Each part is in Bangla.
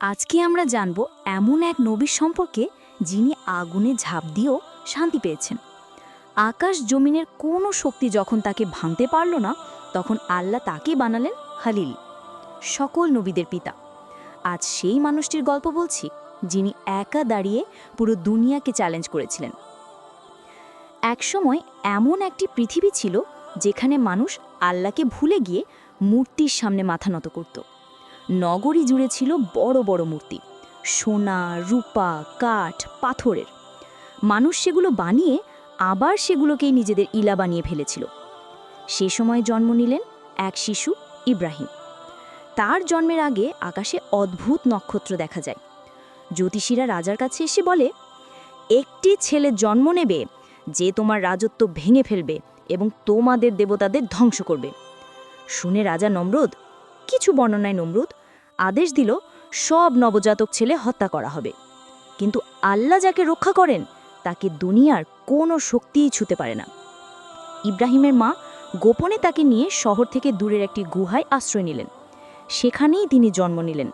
আজকে আমরা জানব এমন এক নবীর সম্পর্কে যিনি আগুনে ঝাঁপ দিয়েও শান্তি পেয়েছেন। আকাশ জমিনের কোনো শক্তি যখন তাকে ভাঙতে পারল না, তখন আল্লাহ তাকে বানালেন হালিল, সকল নবীদের পিতা। আজ সেই মানুষটির গল্প বলছি, যিনি একা দাঁড়িয়ে পুরো দুনিয়াকে চ্যালেঞ্জ করেছিলেন। একসময় এমন একটি পৃথিবী ছিল, যেখানে মানুষ আল্লাহকে ভুলে গিয়ে মূর্তির সামনে মাথা নত করত। নগরী জুড়ে ছিল বড় বড় মূর্তি। সোনা, রূপা, কাঠ, পাথরের। মানুষ সেগুলো বানিয়ে আবার সেগুলোকেই নিজেদের ইলা বানিয়ে ফেলেছিল। সে সময় জন্ম নিলেন এক শিশু, ইব্রাহিম। তার জন্মের আগে আকাশে অদ্ভুত নক্ষত্র দেখা যায়। জ্যোতিষীরা রাজার কাছে এসে বলে, একটি ছেলে জন্ম নেবে যে তোমার রাজত্ব ভেঙে ফেলবে এবং তোমাদের দেবতাদের ধ্বংস করবে। শুনে রাজা নমরুদ, কিছু বর্ণনায় নমরুদ আদেশ দিল, সব নবজাতক ছেলে হত্যা করা হবে। কিন্তু আল্লাহ যাকে রক্ষা করেন, তাকে দুনিয়ার কোনো শক্তিই ছুতে পারে না। ইব্রাহিমের মা গোপনে তাকে নিয়ে শহর থেকে দূরের একটি গুহায় আশ্রয় নিলেন। সেখানেই তিনি জন্ম নিলেন,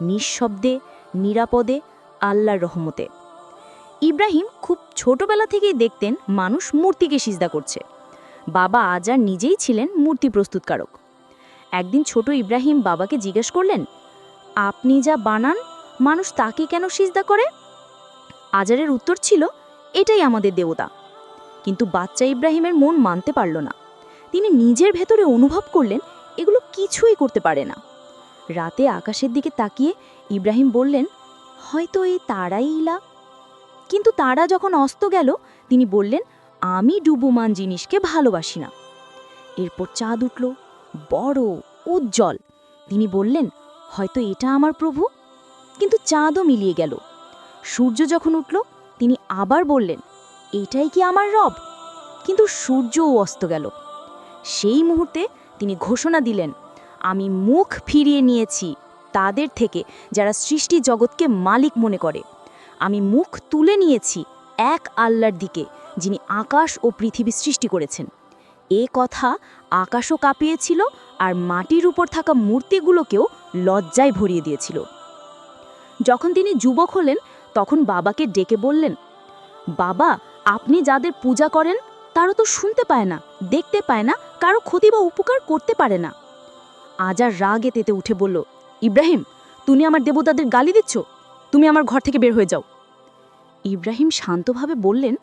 নিঃশব্দে, নিরাপদে, আল্লাহর রহমতে। ইব্রাহিম খুব ছোটবেলা থেকেই দেখতেন মানুষ মূর্তিকে সিজদা করছে। বাবা আজার নিজেই ছিলেন মূর্তি প্রস্তুতকারক। একদিন ছোট ইব্রাহিম বাবাকে জিজ্ঞেস করলেন আপনি যা বানান, মানুষ তাকে কেন সিজদা করে? আজারের উত্তর ছিল, এটাই আমাদের দেবতা। কিন্তু বাচ্চা ইব্রাহিমের মন মানতে পারল না। তিনি নিজের ভেতরে অনুভব করলেন, এগুলো কিছুই করতে পারে না। রাতে আকাশের দিকে তাকিয়ে ইব্রাহিম বললেন, হয়তো এই তারাই ইলা। কিন্তু তারা যখন অস্ত গেল, তিনি বললেন, আমি ডুবুমান জিনিসকে ভালোবাসি না। এরপর চাঁদ উঠল, বড়, উজ্জ্বল। তিনি বললেন হয়তো এটা আমার প্রভু? কিন্তু চাঁদও মিলিয়ে গেল। সূর্য যখন উঠল, তিনি আবার বললেন, এটাই কি আমার রব? কিন্তু সূর্যও অস্ত গেল। সেই মুহূর্তে তিনি ঘোষণা দিলেন, আমি মুখ ফিরিয়ে নিয়েছি তাদের থেকে যারা সৃষ্টি জগৎকে মালিক মনে করে। আমি মুখ তুলে নিয়েছি এক আল্লাহর দিকে, যিনি আকাশ ও পৃথিবী সৃষ্টি করেছেন। এ কথা আকাশও কাঁপিয়েছিল আর মাটির উপর থাকা মূর্তিগুলোকেও লজ্জায় ভরিয়ে দিয়েছিল। যখন তিনি যুবক হলেন, তখন বাবাকে ডেকে বললেন, বাবা, আপনি যাদের পূজা করেন, তারা তো শুনতে পায় না, দেখতে পায় না, কারও ক্ষতি বা উপকার করতে পারে না। আজার রাগে তেতে উঠে বলল, ইব্রাহিম, তুমি আমার দেবতাদের গালি দিচ্ছ? তুমি আমার ঘর থেকে বের হয়ে যাও। ইব্রাহিম শান্তভাবে বললেন,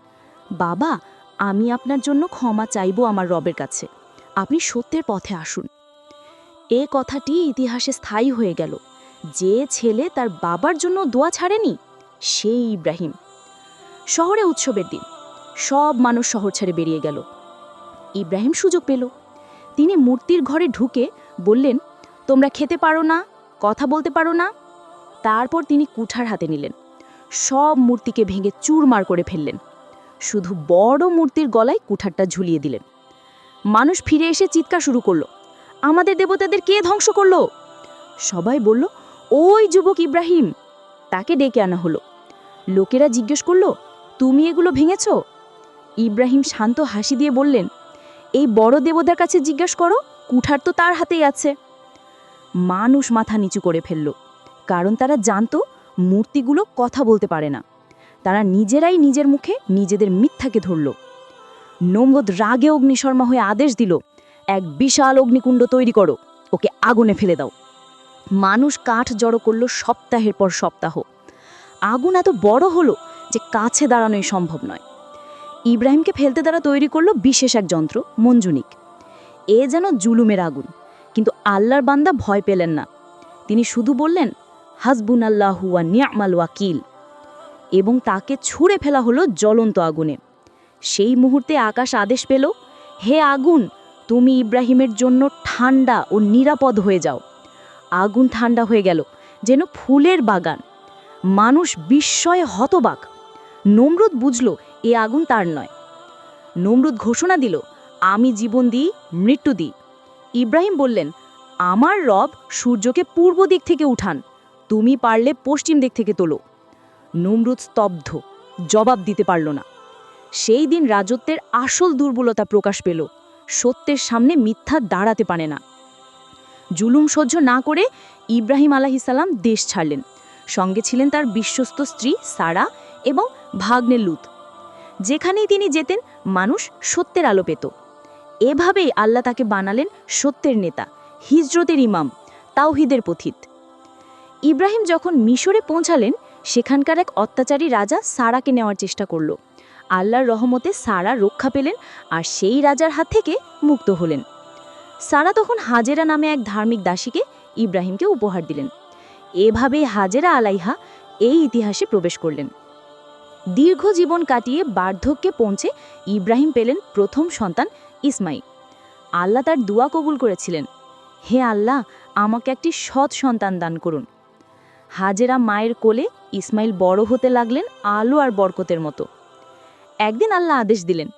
বাবা, আমি আপনার জন্য ক্ষমা চাইব আমার রবের কাছে। আপনি সত্যের পথে আসুন। এ কথাটি ইতিহাসে স্থায়ী হয়ে গেল। যে ছেলে তার বাবার জন্য দোয়া ছাড়েনি, সেই ইব্রাহিম। শহরে উৎসবের দিন, সব মানুষ শহর ছেড়ে বেরিয়ে গেল। ইব্রাহিম সুযোগ পেল। তিনি মূর্তির ঘরে ঢুকে বললেন, তোমরা খেতে পারো না, কথা বলতে পারো না। তারপর তিনি কুঠার হাতে নিলেন। সব মূর্তিকে ভেঙে চুরমার করে ফেললেন। শুধু বড় মূর্তির গলায় কুঠারটা ঝুলিয়ে দিলেন। মানুষ ফিরে এসে চিৎকার শুরু করল আমাদের দেবতাদের কে ধ্বংস করল? সবাই বলল, ওই যুবক ইব্রাহিম। তাকে ডেকে আনা হলো। লোকেরা জিজ্ঞেস করল, তুমি এগুলো ভেঙেছ? ইব্রাহিম শান্ত হাসি দিয়ে বললেন, এই বড় দেবতার কাছে জিজ্ঞেস করো, কুঠার তো তার হাতেই আছে। মানুষ মাথা নিচু করে ফেলল, কারণ তারা জানতো মূর্তিগুলো কথা বলতে পারে না। তারা নিজেরাই নিজের মুখে নিজেদের মিথ্যাকে ধরল। নমরদ রাগে অগ্নিশর্মা হয়ে আদেশ দিল এক বিশাল অগ্নিকুণ্ড তৈরি করো। ওকে আগুনে ফেলে দাও। মানুষ কাঠ জড়ো করল সপ্তাহের পর সপ্তাহ। আগুন এত বড় হলো যে কাছে দাঁড়ানোই সম্ভব নয়। ইব্রাহিমকে ফেলতে তারা তৈরি করল বিশেষ এক যন্ত্র, মঞ্জুনিক। এ যেন জুলুমের আগুন, কিন্তু আল্লাহর বান্দা ভয় পেলেন না। তিনি শুধু বললেন হাসবুন আল্লাহুয়া নিয়ামাল ওয়াকিল। এবং তাকে ছুঁড়ে ফেলা হলো জ্বলন্ত আগুনে। সেই মুহূর্তে আকাশ আদেশ পেল, হে আগুন তুমি ইব্রাহিমের জন্য ঠান্ডা ও নিরাপদ হয়ে যাও। আগুন ঠান্ডা হয়ে গেল, যেন ফুলের বাগান। মানুষ বিস্ময়ে হতবাক। নমরুদ বুঝল, এ আগুন তার নয়। নমরুদ ঘোষণা দিল, আমি জীবন দিই, মৃত্যু দিই। ইব্রাহিম বললেন, আমার রব সূর্যকে পূর্ব দিক থেকে উঠান, তুমি পারলে পশ্চিম দিক থেকে তোলো। নমরুদ স্তব্ধ, জবাব দিতে পারল না। সেই দিন রাজত্বের আসল দুর্বলতা প্রকাশ পেল। সত্যের সামনে মিথ্যা দাঁড়াতে পারে না। জুলুম সহ্য না করে ইব্রাহিম আলাহিসাল্লাম দেশ ছাড়লেন। সঙ্গে ছিলেন তার বিশ্বস্ত স্ত্রী সারা এবং ভাগ্নে লুত। যেখানেই তিনি যেতেন, মানুষ সত্যের আলো পেত। এভাবেই আল্লাহ তাকে বানালেন সত্যের নেতা, হিজরতের ইমাম, তাওহিদের পথিত ইব্রাহিম যখন মিশরে পৌঁছালেন, সেখানকার এক অত্যাচারী রাজা সারাকে নেওয়ার চেষ্টা করল। আল্লাহর রহমতে সারা রক্ষা পেলেন আর সেই রাজার হাত থেকে মুক্ত হলেন। সারা তখন হাজেরা নামে এক ধার্মিক দাসীকে ইব্রাহিমকে উপহার দিলেন। এভাবেই হাজেরা আলাইহা এই ইতিহাসে প্রবেশ করলেন। দীর্ঘ জীবন কাটিয়ে বার্ধক্যে পৌঁছে ইব্রাহিম পেলেন প্রথম সন্তান ইসমাইল আল্লাহ তার দোয়া কবুল করেছিলেন, হে আল্লাহ, আমাকে একটি সৎ সন্তান দান করুন। হাজেরা মায়ের কোলে ইসমাইল বড় হতে লাগলেন আলো আর বরকতের মতো। একদিন আল্লাহ আদেশ দিলেন,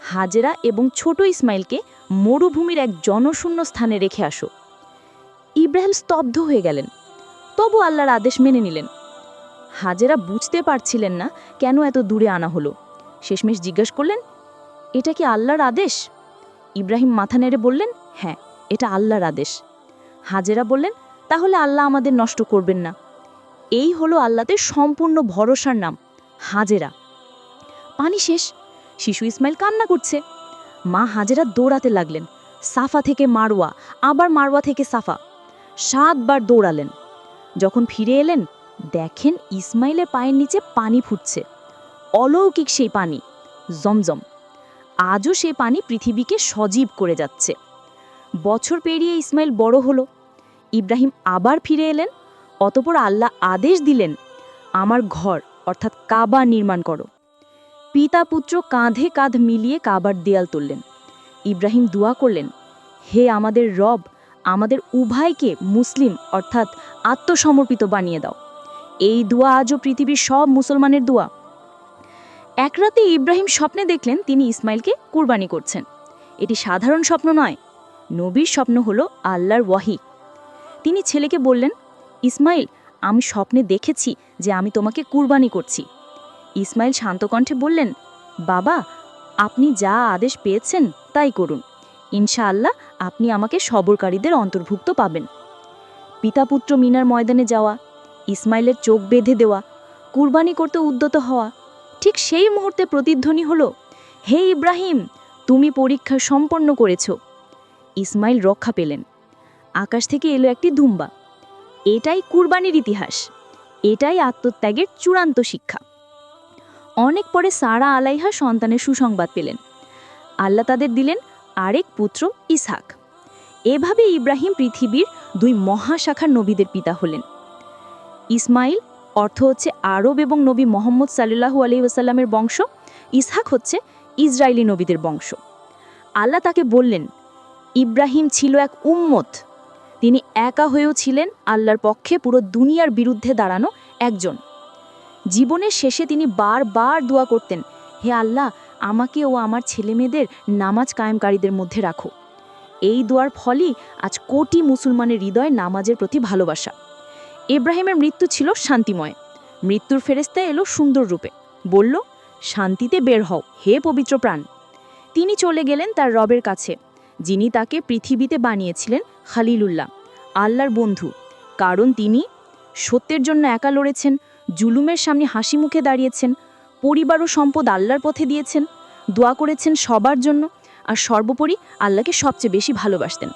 হাজেরা এবং ছোট ইসমাইলকে মরুভূমির এক জনশূন্য স্থানে রেখে আসো। ইব্রাহিম স্তব্ধ হয়ে গেলেন। তবু আল্লাহর আদেশ মেনে নিলেন। হাজেরা বুঝতে পারছিলেন না কেন এত দূরে আনা হলো। শেষমেশ জিজ্ঞাসা করলেন, এটা কি আল্লাহর আদেশ? ইব্রাহিম মাথা নেড়ে বললেন হ্যাঁ এটা আল্লাহর আদেশ। হাজেরা বললেন, তাহলে আল্লাহ আমাদের নষ্ট করবেন না। এই হলো আল্লাহদের সম্পূর্ণ ভরসার নাম, হাজেরা। পানি শেষ। শিশু ইসমাইল কান্না করছে। মা হাজেরা দৌড়াতে লাগলেন। সাফা থেকে মারওয়া, আবার মারওয়া থেকে সাফা। সাতবার দৌড়ালেন। যখন ফিরে এলেন, দেখেন ইসমাইলের পায়ের নিচে পানি ফুটছে। অলৌকিক সেই পানি, জমজম। আজও সেই পানি পৃথিবীকে সজীব করে যাচ্ছে। বছর পেরিয়ে ইসমাইল বড় হলো। ইব্রাহিম আবার ফিরে এলেন। অতপর আল্লাহ আদেশ দিলেন, আমার ঘর, অর্থাৎ কাবা নির্মাণ করো। পিতা পুত্র কাঁধে কাঁধ মিলিয়ে কাবার দেয়াল তুললেন। ইব্রাহিম দোয়া করলেন, হে আমাদের রব, আমাদের উভয়কে মুসলিম অর্থাৎ আত্মসমর্পিত বানিয়ে দাও। এই দোয়া আজও পৃথিবীর সব মুসলমানের দোয়া। এক রাতে ইব্রাহিম স্বপ্নে দেখলেন তিনি ইসমাইলকে কুরবানি করছেন। এটি সাধারণ স্বপ্ন নয়, নবীর স্বপ্ন হলো আল্লাহর ওয়াহি। তিনি ছেলেকে বললেন, ইসমাইল, আমি স্বপ্নে দেখেছি যে আমি তোমাকে কুরবানি করছি। ইসমাইল শান্ত কণ্ঠে বললেন, বাবা, আপনি যা আদেশ পেয়েছেন তাই করুন। ইনশাআল্লাহ আপনি আমাকে সবরকারীদের অন্তর্ভুক্ত পাবেন। পিতাপুত্র মিনার ময়দানে যাওয়া, ইসমাইলের চোখ বেঁধে দেওয়া, কুরবানি করতে উদ্যত হওয়া, ঠিক সেই মুহূর্তে প্রতিধ্বনি হল, হে ইব্রাহিম, তুমি পরীক্ষা সম্পন্ন করেছ। ইসমাইল রক্ষা পেলেন। আকাশ থেকে এলো একটি ধুম্বা। এটাই কুরবানির ইতিহাস। এটাই আত্মত্যাগের চূড়ান্ত শিক্ষা। অনেক পরে সারা আলাইহা সন্তানের সুসংবাদ পেলেন। আল্লাহ তাদের দিলেন আরেক পুত্র, ইসহাক। এভাবে ইব্রাহিম পৃথিবীর দুই মহাশাখার নবীদের পিতা হলেন। ইসমাইল অর্থ হচ্ছে আরব এবং নবী মোহাম্মদ সাল্লাহু আলি ওসাল্লামের বংশ, ইসহাক হচ্ছে ইসরায়েলি নবীদের বংশ। আল্লাহ তাকে বললেন, ইব্রাহিম ছিল এক উম্মত। তিনি একা হয়েও ছিলেন, আল্লাহর পক্ষে পুরো দুনিয়ার বিরুদ্ধে দাঁড়ানো একজন। জীবনের শেষে তিনি বারবার দোয়া করতেন, হে আল্লাহ, আমাকে ও আমার ছেলেমেয়েদের নামাজ কায়েমকারীদের মধ্যে রাখো। এই দোয়ার ফলই আজ কোটি মুসলমানের হৃদয় নামাজের প্রতি ভালোবাসা। ইব্রাহিমের মৃত্যু ছিল শান্তিময়। মৃত্যুর ফেরেস্তা এলো সুন্দর রূপে। বলল, শান্তিতে বের হও, হে পবিত্র প্রাণ। তিনি চলে গেলেন তার রবের কাছে, যিনি তাকে পৃথিবীতে বানিয়েছিলেন খালিলুল্লাহ, আল্লাহর বন্ধু। কারণ তিনি সত্যের জন্য একা লড়েছেন জুলুমের সামনে হাসি মুখে দাঁড়িয়েছেন, পরিবার ও সম্পদ আল্লাহর পথে দিয়েছেন, দোয়া করেছেন সবার জন্য, আর সর্বোপরি আল্লাহকে সবচেয়ে বেশি ভালোবাসতেন।